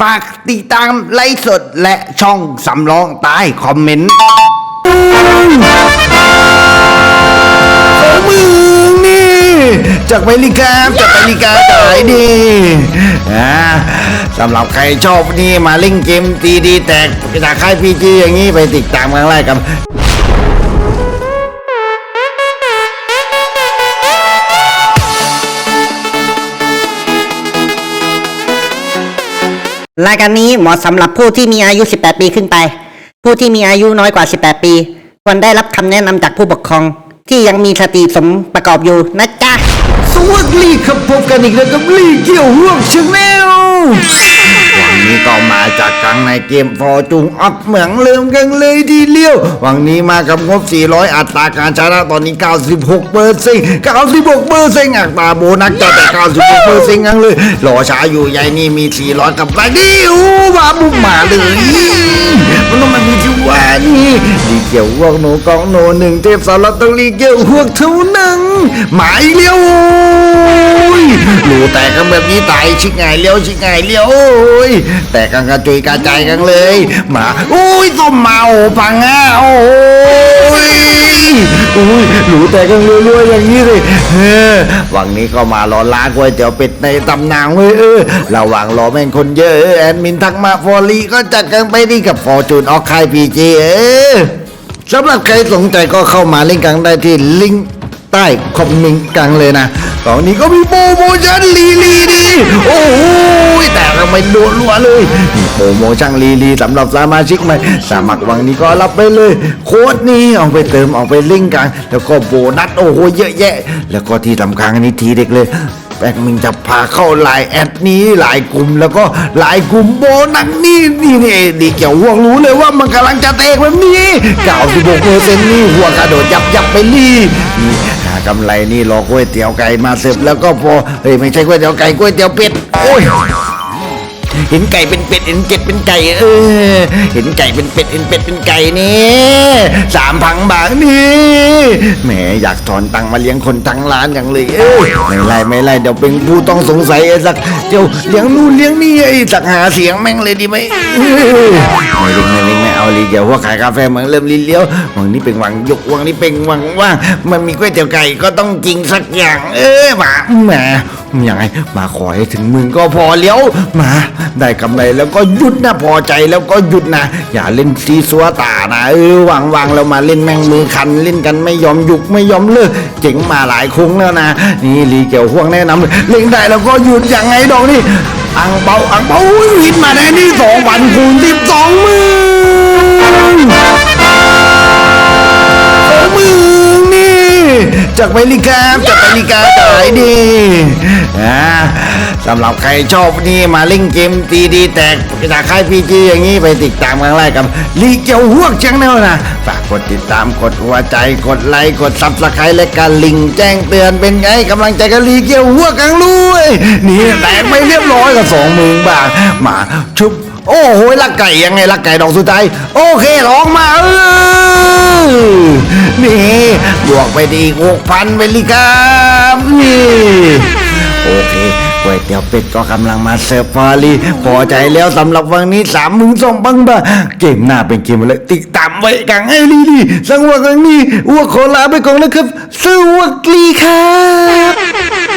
ฝากติดตามไลฟ์สดและช่องสำรองใต้คอมเมนต์ของมึงนี่จากไปริกาจากไปริกาจ่ายดีอ่าสำหรับใครชอบนี่มาเล่นเกมตีดีแตกจากค่ายพีจีอย่างนี้ไปติดตามกันแรกกัน รายการนี้เหมาะสำหรับผู้ที่มีอายุ 18 ปีขึ้นไป ผู้ที่มีอายุน้อยกว่า 18 ปี ควรได้รับคำแนะนำจากผู้ปกครอง ที่ยังมีสติสมประกอบอยู่นะจ๊ะ สวัสดีครับพบกันอีกแล้วกับลีเกี่ยวห่วงชาแนล นี้ก็มาจากกลางในเกมฟอร์จุงอักเหมืองเริ่มกันเลยทีเดียววันนี้มากับงบ 400 อัตราการชนะตอนนี้ 96เปอร์เซ็นต์96เปอร์เซ็นต์อัตราโบนัสจะแต่96เปอร์เซ็นต์ยังเลยรอช้าอยู่ใหญ่นี่มี 400 กับไรดิโอ้มาบุกมาเลย มันต้องมามีที่ว่านี่ลีเกี่ยวห่วงหนูกองหนูหนึ่งเทพสารตเตอรี่เกี่ยวห่วงเท่านั้น หมายเลี้ยวโอ้ยหนูแต่กันแบบนี้ตายชิกไงเลี้ยวชิกไงเลี้ยวโอ้ยแต่กันกระจุยกระจายกันเลยหมาโอ้ยต้มมาปังอะโอ้ยโอ้ยหนูแต่กันรวยๆอย่างนี้เลยเออวันนี้ก็มารอล้างก๋วยเตี๋ยวเป็ดในตำนานเว้ยเออระหว่างรอแม่งคนเยอะแอดมินทักมาฟอรีก็จัดกันไปนี่กับฟอร์จูนออกคายพีจีเออสำหรับใครสนใจก็เข้ามาเล่นกันได้ที่ลิงก์ ใต้คอมเมนต์กันเลยนะตอนนี้ก็มีโปรโมชั่นลีลีดีโอ้โหแต่เราไม่โดนรัวเลยมีโปรโมชั่นลีลีสำหรับสมาชิกใหม่สมัครวันนี้ก็รับไปเลย โค้ดนี้เอาไปเติมเอาไปลิงก์กัน แล้วก็โบนัสโอ้โหเยอะแยะ แล้วก็ที่สำคัญอันนี้ทีเด็กเลย แบกมึงจะพาเข้าไลน์แอดนี้หลายกลุ่มแล้วก็หลายกลุ่มโบนัสนี่นี่นี่ดีเกี่ยวห่วงรู้เลยว่ามันกำลังจะเตะแบบนี้96เปอร์เซ็นต์นี่หัวกระโดดยับยับไปนี่นี่หากำไรนี่รอก๋วยเตี๋ยวไก่มาเสิร์ฟแล้วก็พอเฮ้ยไม่ใช่ก๋วยเตี๋ยวไก่ก๋วยเตี๋ยวเป็ดโอ้ย เห็นไก่เป็นเป็ดเห็นเป็ดเป็นไก่เออเห็นไก่เป็นเป็ดเห็นเป็ดเป็นไก่นี่สามพังบาทนี่แหมอยากถอนตังค์มาเลี้ยงคนทั้งร้านอย่างเลยเอ้ยไม่ไรไม่ไรเดี๋ยวเป็นผู้ต้องสงสัยไอ้สักเจ้าเลี้ยงนู่นเลี้ยงนี่ไอ้สักหาเสียงแม่งเลยดีไหมเอ้ยไม่เล่นไม่เล่นไม่ เอาลีเกียวว่าขายกาแฟเมือนเริ่มลีเลี้ยววังนี้เป็นวังยกวังนี้เป็นวังว่างมันมีก๋วยเตี๋ยวไก่ก็ต้องจริงสักอย่าง เอ้ยมาแหมยังไงมาขอให้ถึงมื่นก็พอเลี้ยวมาได้กำไรแล้วก็หยุดนะพอใจแล้วก็หยุดนะอย่าเล่นซีซัวตานะเออวางวางๆแล้วมาเล่นแมงมือคันเล่นกันไม่ยอมหยุกไม่ยอมเลิกเจ๋งมาหลายครั้งแล้วนะนี่ลีเกียวห่วงแนะนำเล่นได้แล้วก็หยุดยังไงดอกนี่อังเบาอังเบาวินมาแน่นี่สองวันคูณสิบสอง จากไปริกาจากไปริกาจ่ายดีอ่าสำหรับใครชอบนี่มาเล่นเกมตีดีแตกจากค่ายพีจีอย่างนี้ไปติดตามกันไล่กับลีเกียวหวกจังแนวนะฝากกดติดตามกดหัวใจกดไลค์กดซับสไครต์และการลิงแจ้งเตือนเป็นไงกำลังใจกันลีเกียวหวกกันลุยนี่แตกไปเรียบร้อยกับสองมื่นบาทมาชุบ โอ้โหลักไก่ยังไงลักไก่ดอกสุดท้ายโอเคร้องมาเออนี่บวกไปดีหกพันไปเลยครับนี่โอเคก๋วยเตี๋ยวเป็ดก็กำลังมาเสิร์ฟพอลีพอใจแล้วสำหรับวันนี้สามมื่นสองพันบาทเกมหน้าเป็นเกมอะไรติดตามไว้กันให้ดีๆสังวังนี้อ้วกขอลาไปก่อนนะครับสวัสดีครับ